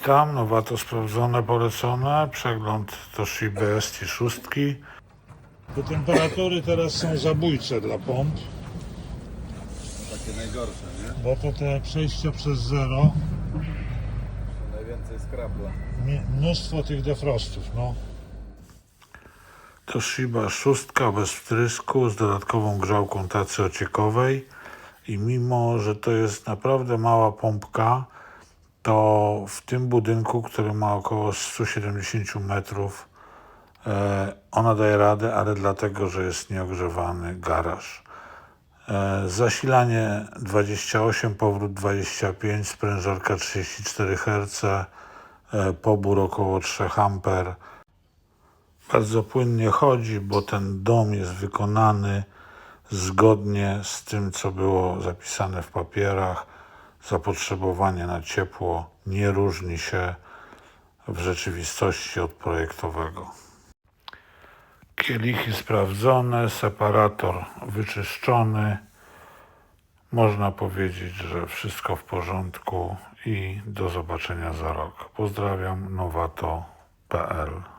Witam, nowato sprawdzone, polecone. Przegląd Toshiba ST6. Te temperatury teraz są zabójcze dla pomp, Takie najgorsze, nie? bo to te przejścia przez zero, Najwięcej skrapla. mi- mnóstwo tych defrostów, no. Toshiba 6 bez wtrysku z dodatkową grzałką tacy ociekowej i mimo, że to jest naprawdę mała pompka, to w tym budynku, który ma około 170 metrów, e, ona daje radę, ale dlatego, że jest nieogrzewany garaż. E, zasilanie 28, powrót 25, sprężarka 34 Hz, e, pobór około 3 A. Bardzo płynnie chodzi, bo ten dom jest wykonany zgodnie z tym, co było zapisane w papierach. Zapotrzebowanie na ciepło nie różni się w rzeczywistości od projektowego. Kielichy sprawdzone, separator wyczyszczony. Można powiedzieć, że wszystko w porządku i do zobaczenia za rok. Pozdrawiam, nowato.pl